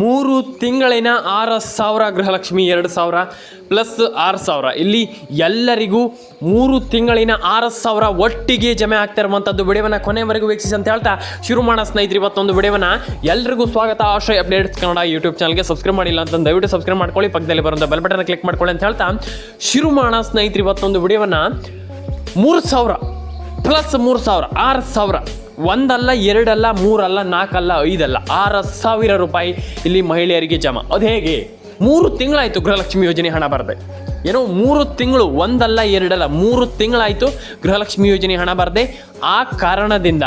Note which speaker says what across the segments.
Speaker 1: ಮೂರು ತಿಂಗಳಿನ ಆರು ಸಾವಿರ ಗೃಹಲಕ್ಷ್ಮಿ ಎರಡು ಸಾವಿರ ಪ್ಲಸ್ ಆರು ಸಾವಿರ. ಇಲ್ಲಿ ಎಲ್ಲರಿಗೂ ಮೂರು ತಿಂಗಳಿನ ಆರು ಸಾವಿರ ಒಟ್ಟಿಗೆ ಜಮೆ ಆಗ್ತಾ ಇರುವಂಥದ್ದು ಕೊನೆವರೆಗೂ ವೀಕ್ಷಿಸಿ ಅಂತ ಹೇಳ್ತಾ ಶುರು ಮಾಡೋ ಸ್ನೇಹಿತರು ಇವತ್ತೊಂದು ವಿಡಿಯೋವನ್ನು ಎಲ್ರಿಗೂ ಸ್ವಾಗತ. ಆಶ್ರಯ ಅಪ್ಡೇಟ್ಸ್ ಕನ್ನಡ ಯೂಟ್ಯೂಬ್ ಚಾನಲ್ಗೆ ಸಬ್ಸ್ಕ್ರೈಬ್ ಮಾಡಿಲ್ಲ ಅಂತ ದಯವಿಟ್ಟು ಸಬ್ಸ್ಕ್ರೈಬ್ ಮಾಡ್ಕೊಳ್ಳಿ. ಪಕ್ಕದಲ್ಲಿ ಬರುವಂಥ ಬೆಲ್ ಬಟನ್ ಕ್ಲಿಕ್ ಮಾಡ್ಕೊಳ್ಳಿ ಅಂತ ಹೇಳ್ತಾ ಶುರು ಮಾಡೋ ಸ್ನೇಹಿತರು ಇವತ್ತೊಂದು ವಿಡಿಯೋವನ್ನು ಮೂರು ಸಾವಿರ ಪ್ಲಸ್ ಮೂರು ಸಾವಿರ, ಆರು ಸಾವಿರ. ಒಂದಲ್ಲ, ಎರಡಲ್ಲ, ಮೂರಲ್ಲ, ನಾಲ್ಕಲ್ಲ, ಐದಲ್ಲ ಆರು ಸಾವಿರ ರೂಪಾಯಿ ಇಲ್ಲಿ ಮಹಿಳೆಯರಿಗೆ ಜಮಾ. ಅದು ಹೇಗೆ? ಮೂರು ತಿಂಗಳಾಯಿತು ಗೃಹಲಕ್ಷ್ಮಿ ಯೋಜನೆ ಹಣ ಬರದೆ. ಏನೋ ಮೂರು ತಿಂಗಳು, ಒಂದಲ್ಲ, ಎರಡಲ್ಲ, ಮೂರು ತಿಂಗಳಾಯಿತು ಗೃಹಲಕ್ಷ್ಮಿ ಯೋಜನೆ ಹಣ ಬರದೆ. ಆ ಕಾರಣದಿಂದ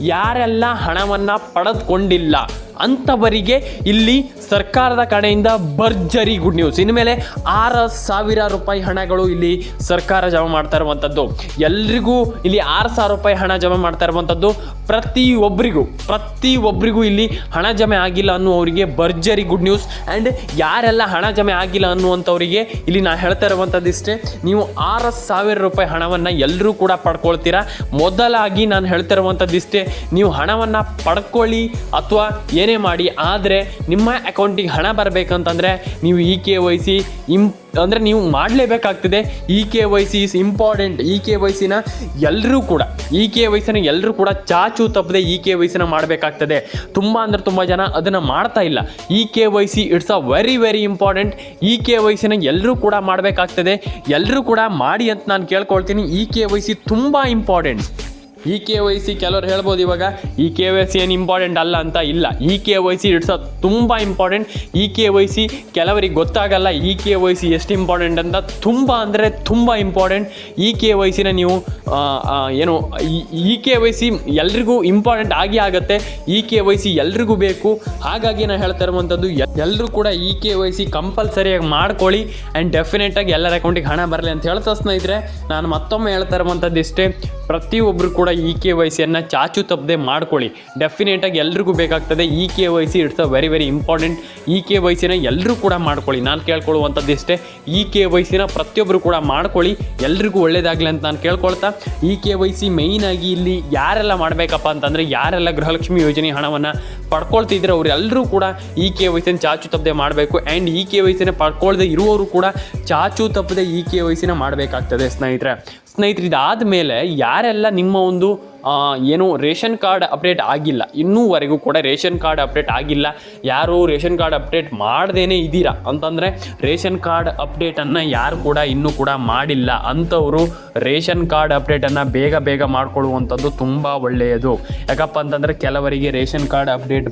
Speaker 1: ಯಾರೆಲ್ಲ ಹಣವನ್ನು ಪಡೆದುಕೊಂಡಿಲ್ಲ ಅಂಥವರಿಗೆ ಇಲ್ಲಿ ಸರ್ಕಾರದ ಕಡೆಯಿಂದ ಭರ್ಜರಿ ಗುಡ್ ನ್ಯೂಸ್ ಇನ್ಮೇಲೆ ಆರು ಸಾವಿರ ರೂಪಾಯಿ ಹಣಗಳು ಇಲ್ಲಿ ಸರ್ಕಾರ ಜಮಾ ಮಾಡ್ತಾ ಇರುವಂಥದ್ದು ಎಲ್ರಿಗೂ ಇಲ್ಲಿ ಆರು ಸಾವಿರ ರೂಪಾಯಿ ಹಣ ಜಮಾ ಮಾಡ್ತಾ ಇರುವಂಥದ್ದು ಪ್ರತಿ ಒಬ್ಬರಿಗೂ ಪ್ರತಿ ಒಬ್ಬರಿಗೂ ಇಲ್ಲಿ ಹಣ ಜಮೆ ಆಗಿಲ್ಲ ಅನ್ನುವರಿಗೆ ಭರ್ಜರಿ ಗುಡ್ ನ್ಯೂಸ್ ಆ್ಯಂಡ್ ಯಾರೆಲ್ಲ ಹಣ ಜಮೆ ಆಗಿಲ್ಲ ಅನ್ನುವಂಥವರಿಗೆ ಇಲ್ಲಿ ನಾನು ಹೇಳ್ತಾ ಇರುವಂಥದ್ದು ಇಷ್ಟೇ. ನೀವು ಆರು ಸಾವಿರ ರೂಪಾಯಿ ಹಣವನ್ನು ಎಲ್ಲರೂ ಕೂಡ ಪಡ್ಕೊಳ್ತೀರಾ? ಮೊದಲಾಗಿ ನಾನು ಹೇಳ್ತಾ ಇರುವಂಥದ್ದು ಇಷ್ಟೇ. ನೀವು ಹಣವನ್ನು ಪಡ್ಕೊಳ್ಳಿ ಅಥವಾ ಏನೇ ಮಾಡಿ, ಆದರೆ ನಿಮ್ಮ ಅಕೌಂಟಿಗೆ ಹಣ ಬರಬೇಕಂತಂದರೆ ನೀವು ಇ ಕೆ ವೈ ಸಿ ಇಂ ಅಂದರೆ ನೀವು ಮಾಡಲೇಬೇಕಾಗ್ತದೆ. E K Y C is important E K Y ಸಿನ ಎಲ್ಲರೂ ಕೂಡ, ಇ ಕೆ ವೈ ಸಿನ ಎಲ್ಲರೂ ಕೂಡ ಚಾಚು ತಪ್ಪದೆ ಇ ಕೆ ವೈ ಸಿನ ಮಾಡಬೇಕಾಗ್ತದೆ. ತುಂಬ ಅಂದರೆ ತುಂಬ ಜನ ಅದನ್ನು ಮಾಡ್ತಾ ಇಲ್ಲ. E K Y C it's a very very important E K Y ಸಿನ ಎಲ್ಲರೂ ಕೂಡ ಮಾಡಬೇಕಾಗ್ತದೆ. ಎಲ್ಲರೂ ಕೂಡ ಮಾಡಿ ಅಂತ ನಾನು ಕೇಳ್ಕೊಳ್ತೀನಿ. ಇ ಕೆ ವೈ ಸಿ ತುಂಬ important E K Y C ಕೆಲವರು ಹೇಳ್ಬೋದು ಇವಾಗ ಇ ಕೆ ವೈ ಸಿ ಏನು ಇಂಪಾರ್ಟೆಂಟ್ ಅಲ್ಲ ಅಂತ ಇಲ್ಲ. E K Y C it's ತುಂಬ important E K Y C ಕೆಲವರಿಗೆ ಗೊತ್ತಾಗಲ್ಲ ಇ ಕೆ ವೈ ಸಿ ಎಷ್ಟು ಇಂಪಾರ್ಟೆಂಟ್ ಅಂತ. ತುಂಬ ಅಂದರೆ ತುಂಬ ಇಂಪಾರ್ಟೆಂಟ್ ಇ ಕೆ ವೈ ಸಿನ ನೀವು ಏನು ಇ ಕೆ ವೈ ಸಿ ಎಲ್ರಿಗೂ ಇಂಪಾರ್ಟೆಂಟ್ ಆಗಿ ಆಗುತ್ತೆ. ಇ ಕೆ ವೈ ಸಿ ಎಲ್ರಿಗೂ ಬೇಕು. ಹಾಗಾಗಿ ನಾನು ಹೇಳ್ತಾ ಇರುವಂಥದ್ದು ಎಲ್ಲರೂ ಕೂಡ ಇ ಕೆ ವೈ ಸಿ ಕಂಪಲ್ಸರಿಯಾಗಿ ಮಾಡ್ಕೊಳ್ಳಿ ಆ್ಯಂಡ್ ಡೆಫಿನೆಟಾಗಿ ಎಲ್ಲರ ಅಕೌಂಟಿಗೆ ಹಣ ಬರಲಿ ಅಂತ ಹೇಳ್ತಾ ಸ್ನೇಹಿತರೆ ನಾನು ಮತ್ತೊಮ್ಮೆ ಹೇಳ್ತಾ ಇರುವಂಥದ್ದು ಇಷ್ಟೇ ಪ್ರತಿಯೊಬ್ಬರು ಕೂಡ ಇ ಕೆ ವೈ ಸಿಯನ್ನು ಚಾಚು ತಪ್ಪದೆ ಮಾಡ್ಕೊಳ್ಳಿ. ಡೆಫಿನೆಟಾಗಿ ಎಲ್ರಿಗೂ ಬೇಕಾಗ್ತದೆ E K Y C it's a very very important. E K Y ಸಿನ ಎಲ್ಲರೂ ಕೂಡ ಮಾಡ್ಕೊಳ್ಳಿ. ನಾನು ಕೇಳ್ಕೊಳ್ಳುವಂಥದ್ದು ಇಷ್ಟೇ. ಇ ಕೆ ವೈ ಸಿನ ಪ್ರತಿಯೊಬ್ಬರು ಕೂಡ ಮಾಡ್ಕೊಳ್ಳಿ. ಎಲ್ರಿಗೂ ಒಳ್ಳೇದಾಗಲಿ ಅಂತ ನಾನು ಕೇಳ್ಕೊಳ್ತಾ. ಇ ಕೆ ವೈ ಸಿ ಮೇಯ್ನಾಗಿ ಇಲ್ಲಿ ಯಾರೆಲ್ಲ ಮಾಡಬೇಕಪ್ಪ ಅಂತಂದರೆ ಯಾರೆಲ್ಲ ಗೃಹಲಕ್ಷ್ಮಿ ಯೋಜನೆ ಹಣವನ್ನು ಪಡ್ಕೊಳ್ತಿದ್ರೆ ಅವರೆಲ್ಲರೂ ಕೂಡ ಇ ಕೆ ವೈ ಸಿನ ಚಾಚು ತಪ್ಪದೆ ಮಾಡಬೇಕು. ಆ್ಯಂಡ್ ಇ ಕೆ ವೈ ಸಿನ ಪಡ್ಕೊಳ್ಳದೆ ಇರುವವರು ಕೂಡ ಚಾಚು ತಪ್ಪದೆ ಇ ಕೆ ವೈ ಸಿನ ಮಾಡಬೇಕಾಗ್ತದೆ ಸ್ನೇಹಿತರೆ. ಸ್ನೇಹಿತರೆ ಇದಾದ ಮೇಲೆ ಯಾರೆಲ್ಲ ನಿಮ್ಮ ಒಂದು ಏನು ರೇಷನ್ ಕಾರ್ಡ್ ಅಪ್ಡೇಟ್ ಆಗಿಲ್ಲ. ಇನ್ನೂವರೆಗೂ ಕೂಡ ರೇಷನ್ ಕಾರ್ಡ್ ಅಪ್ಡೇಟ್ ಆಗಿಲ್ಲ. ಯಾರು ರೇಷನ್ ಕಾರ್ಡ್ ಅಪ್ಡೇಟ್ ಮಾಡ್ದೇನೆ ಇದ್ದೀರಾ? ಅಂತಂದರೆ ರೇಷನ್ ಕಾರ್ಡ್ ಅಪ್ಡೇಟನ್ನು ಯಾರು ಕೂಡ ಇನ್ನೂ ಕೂಡ ಮಾಡಿಲ್ಲ. ಅಂಥವರು ರೇಷನ್ ಕಾರ್ಡ್ ಅಪ್ಡೇಟನ್ನು ಬೇಗ ಬೇಗ ಮಾಡ್ಕೊಳ್ಳುವಂಥದ್ದು ತುಂಬ ಒಳ್ಳೆಯದು. ಯಾಕಪ್ಪ ಅಂತಂದರೆ ಕೆಲವರಿಗೆ ರೇಷನ್ ಕಾರ್ಡ್ ಅಪ್ಡೇಟ್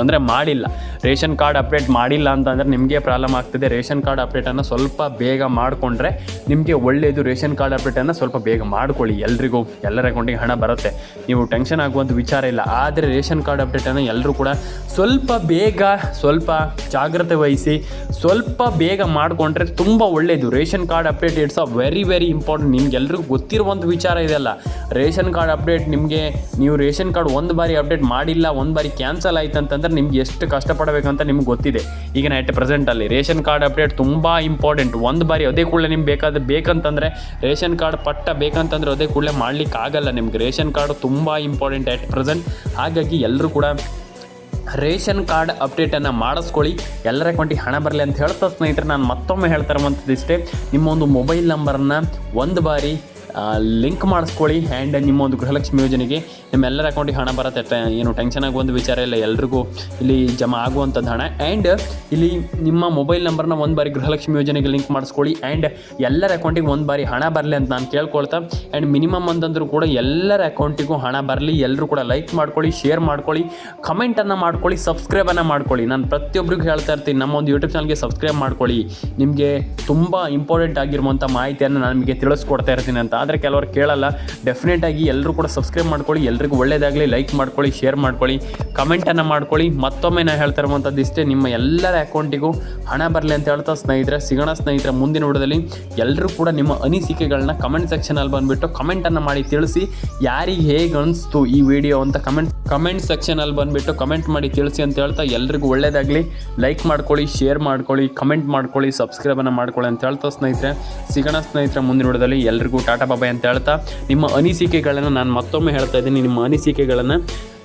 Speaker 1: ಅಂದರೆ ಮಾಡಿಲ್ಲ. ರೇಷನ್ ಕಾರ್ಡ್ ಅಪ್ಡೇಟ್ ಮಾಡಿಲ್ಲ ಅಂತಂದರೆ ನಿಮಗೆ ಪ್ರಾಬ್ಲಮ್ ಆಗ್ತದೆ. ರೇಷನ್ ಕಾರ್ಡ್ ಅಪ್ಡೇಟನ್ನು ಸ್ವಲ್ಪ ಬೇಗ ಮಾಡಿಕೊಂಡ್ರೆ ನಿಮಗೆ ಒಳ್ಳೆಯದು. ರೇಷನ್ ಕಾರ್ಡ್ ಅಪ್ಡೇಟನ್ನು ಸ್ವಲ್ಪ ಬೇಗ ಮಾಡ್ಕೊಳ್ಳಿ ಎಲ್ರಿಗೂ. ಎಲ್ಲರ ಅಕೌಂಟಿಗೆ ಹಣ ಬರುತ್ತೆ. ನೀವು ಟೆನ್ಷನ್ ಆಗುವಂಥ ವಿಚಾರ ಇಲ್ಲ. ಆದರೆ ರೇಷನ್ ಕಾರ್ಡ್ ಅಪ್ಡೇಟನ್ನು ಎಲ್ಲರೂ ಕೂಡ ಸ್ವಲ್ಪ ಬೇಗ, ಸ್ವಲ್ಪ ಜಾಗ್ರತೆ ವಹಿಸಿ, ಸ್ವಲ್ಪ ಬೇಗ ಮಾಡಿಕೊಂಡ್ರೆ ತುಂಬ ಒಳ್ಳೆಯದು ration card update it's a very very important ನಿಮ್ಗೆಲ್ರಿಗೂ ಗೊತ್ತಿರುವಂಥ ವಿಚಾರ ಇದೆಯಲ್ಲ ರೇಷನ್ ಕಾರ್ಡ್ ಅಪ್ಡೇಟ್ ನಿಮಗೆ, ನೀವು ರೇಷನ್ ಕಾರ್ಡ್ ಒಂದು ಬಾರಿ ಅಪ್ಡೇಟ್ ಮಾಡಿಲ್ಲ, ಒಂದು ಬಾರಿ ಕ್ಯಾನ್ಸಲ್ ಆಯ್ತು ಅಂತಂದ್ರೆ ನಿಮ್ಗೆ ಎಷ್ಟು ಕಷ್ಟಪಡಬೇಕಂತ ನಿಮ್ಗೆ ಗೊತ್ತಿದೆ. ಈಗ ಎಟ್ ಪ್ರೆಸೆಂಟಲ್ಲಿ ರೇಷನ್ ಕಾರ್ಡ್ ಅಪ್ಡೇಟ್ ತುಂಬ ಇಂಪಾರ್ಟೆಂಟ್ ಒಂದು ಬಾರಿ ಅದೇ ಕೂಡಲೇ ನಿಮ್ಗೆ ಬೇಕಾದ ಬೇಕಂತಂದರೆ ರೇಷನ್ ಕಾರ್ಡ್ ಪಟ್ಟ ಬೇಕಂತಂದ್ರೆ ಅದೇ ಕೂಡಲೇ ಮಾಡಲಿಕ್ಕೆ ಆಗಲ್ಲ ನಿಮ್ಗೆ. ರೇಷನ್ ಕಾರ್ಡ್ ತುಂಬ ಇಂಪಾರ್ಟೆಂಟ್ ಆ್ಯಟ್ ಪ್ರೆಸೆಂಟ್. ಹಾಗಾಗಿ ಎಲ್ಲರೂ ಕೂಡ ರೇಷನ್ ಕಾರ್ಡ್ ಅಪ್ಡೇಟನ್ನು ಮಾಡಿಸ್ಕೊಳ್ಳಿ. ಎಲ್ಲರ ಅಕೌಂಟಿಗೆ ಹಣ ಬರಲಿ ಅಂತ ಹೇಳ್ತಾ ಸ್ನೇಹಿತರೆ, ನಾನು ಮತ್ತೊಮ್ಮೆ ಹೇಳ್ತಾರೆ ಇರುವಂಥದ್ದು ಇಷ್ಟೇ ನಿಮ್ಮ ಒಂದು ಮೊಬೈಲ್ ನಂಬರನ್ನು ಒಂದು ಬಾರಿ ಲಿಂಕ್ ಮಾಡಿಸ್ಕೊಳ್ಳಿ ಆ್ಯಂಡ್ ನಿಮ್ಮ ಒಂದು ಗೃಹಲಕ್ಷ್ಮಿ ಯೋಜನೆಗೆ ನಿಮ್ಮೆಲ್ಲರ ಅಕೌಂಟಿಗೆ ಹಣ ಬರುತ್ತೆ. ಏನು ಟೆನ್ಷನ್ ಆಗುವಂಥ ವಿಚಾರ ಇಲ್ಲ. ಎಲ್ರಿಗೂ ಇಲ್ಲಿ ಜಮಾ ಆಗುವಂಥದ್ದು ಹಣ. ಆ್ಯಂಡ್ ಇಲ್ಲಿ ನಿಮ್ಮ ಮೊಬೈಲ್ ನಂಬರ್ನ ಒಂದು ಬಾರಿ ಗೃಹಲಕ್ಷ್ಮಿ ಯೋಜನೆಗೆ ಲಿಂಕ್ ಮಾಡಿಸ್ಕೊಳ್ಳಿ. ಆ್ಯಂಡ್ ಎಲ್ಲರ ಅಕೌಂಟಿಗೆ ಒಂದು ಬಾರಿ ಹಣ ಬರಲಿ ಅಂತ ನಾನು ಕೇಳ್ಕೊಳ್ತಾ. ಆ್ಯಂಡ್ ಮಿನಿಮಮ್ ಅಂತಂದ್ರೂ ಕೂಡ ಎಲ್ಲರ ಅಕೌಂಟಿಗೂ ಹಣ ಬರಲಿ. ಎಲ್ಲರೂ ಕೂಡ ಲೈಕ್ ಮಾಡ್ಕೊಳ್ಳಿ ಶೇರ್ ಮಾಡ್ಕೊಳ್ಳಿ ಕಮೆಂಟನ್ನು ಮಾಡ್ಕೊಳ್ಳಿ ಸಬ್ಸ್ಕ್ರೈಬನ್ನು ಮಾಡ್ಕೊಳ್ಳಿ. ನಾನು ಪ್ರತಿಯೊಬ್ಬರಿಗೂ ಹೇಳ್ತಾ ಇರ್ತೀನಿ, ನಮ್ಮ ಒಂದು ಯೂಟ್ಯೂಬ್ ಚಾನಲ್ಗೆ ಸಬ್ಸ್ಕ್ರೈಬ್ ಮಾಡ್ಕೊಳ್ಳಿ. ನಿಮಗೆ ತುಂಬ ಇಂಪಾರ್ಟೆಂಟ್ ಆಗಿರುವಂಥ ಮಾಹಿತಿಯನ್ನು ನಾನು ನಿಮಗೆ ತಿಳಿಸ್ಕೊಡ್ತಾ ಇರ್ತೀನಿ ಅಂತ. ಆದರೆ ಕೆಲವರು ಕೇಳಲ್ಲ. ಡೆಫಿನೆಟಾಗಿ ಎಲ್ಲರೂ ಕೂಡ ಸಬ್ಸ್ಕ್ರೈಬ್ ಮಾಡ್ಕೊಳ್ಳಿ, ಎಲ್ರಿಗೂ ಒಳ್ಳೇದಾಗಲಿ. ಲೈಕ್ ಮಾಡ್ಕೊಳ್ಳಿ ಶೇರ್ ಮಾಡ್ಕೊಳ್ಳಿ ಕಮೆಂಟನ್ನು ಮಾಡ್ಕೊಳ್ಳಿ. ಮತ್ತೊಮ್ಮೆ ನಾನು ಹೇಳ್ತಾ ಇರುವಂಥದ್ದು ಇಷ್ಟೇ, ನಿಮ್ಮ ಎಲ್ಲರ ಅಕೌಂಟಿಗೂ ಹಣ ಬರಲಿ ಅಂತ ಹೇಳ್ತಾ ಸ್ನೇಹಿತರೆ, ಸಿಗೋಣ ಸ್ನೇಹಿತರೆ, ಮುಂದಿನ ವಿಡಿಯೋದಲ್ಲಿ ಎಲ್ಲರೂ ಕೂಡ ನಿಮ್ಮ ಅನಿಸಿಕೆಗಳನ್ನ ಕಮೆಂಟ್ ಸೆಕ್ಷನಲ್ಲಿ ಬಂದುಬಿಟ್ಟು ಕಮೆಂಟನ್ನು ಮಾಡಿ ತಿಳಿಸಿ, ಯಾರಿಗೆ ಹೇಗೆ ಅನಿಸ್ತು ಈ ವಿಡಿಯೋ ಅಂತ ಕಮೆಂಟ್ ಕಮೆಂಟ್ ಸೆಕ್ಷನಲ್ಲಿ ಬಂದುಬಿಟ್ಟು ಕಮೆಂಟ್ ಮಾಡಿ ತಿಳಿಸಿ ಅಂತ ಹೇಳ್ತಾ ಎಲ್ರಿಗೂ ಒಳ್ಳೇದಾಗಲಿ. ಲೈಕ್ ಮಾಡ್ಕೊಳ್ಳಿ ಶೇರ್ ಮಾಡ್ಕೊಳ್ಳಿ ಕಮೆಂಟ್ ಮಾಡ್ಕೊಳ್ಳಿ ಸಬ್ಸ್ಕ್ರೈಬನ್ನು ಮಾಡ್ಕೊಳ್ಳಿ ಅಂತ ಹೇಳ್ತಾ ಸ್ನೇಹಿತರೆ. ಸಿಗೋಣ ಸ್ನೇಹಿತರೆ, ಮುಂದಿನ ವಿಡಿಯೋದಲ್ಲಿ ಎಲ್ರಿಗೂ ಟಾಟಾ ಬಾಬಾಯ್ ಅಂತ ಹೇಳ್ತಾ, ನಿಮ್ಮ ಅನಿಸಿಕೆಗಳನ್ನು ನಾನು ಮತ್ತೊಮ್ಮೆ ಹೇಳ್ತಾ ಇದ್ದೀನಿ. ನಿಮ್ಮ ಅನಿಸಿಕೆಗಳನ್ನು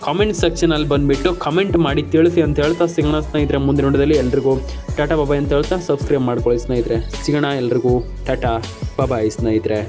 Speaker 1: ಕಾಮೆಂಟ್ ಸೆಕ್ಷನಲ್ಲಿ ಬಂದುಬಿಟ್ಟು ಕಮೆಂಟ್ ಮಾಡಿ ತಿಳಿಸಿ ಅಂತ ಹೇಳ್ತಾ ಸಿಗೋಣ ಸ್ನೇಹಿತರೆ ಮುಂದಿನ ನೋಡೋದಲ್ಲಿ ಎಲ್ರಿಗೂ. ಟಾಟಾ ಬಾಬಾಯ್ ಅಂತ ಹೇಳ್ತಾ ಸಬ್ಸ್ಕ್ರೈಬ್ ಮಾಡ್ಕೊಳ್ಳಿ ಸ್ನೇಹಿತರೆ. ಸಿಗೋಣ ಎಲ್ರಿಗೂ. ಟಾಟಾ ಬಾಬಾಯ್ ಸ್ನೇಹಿತರೆ.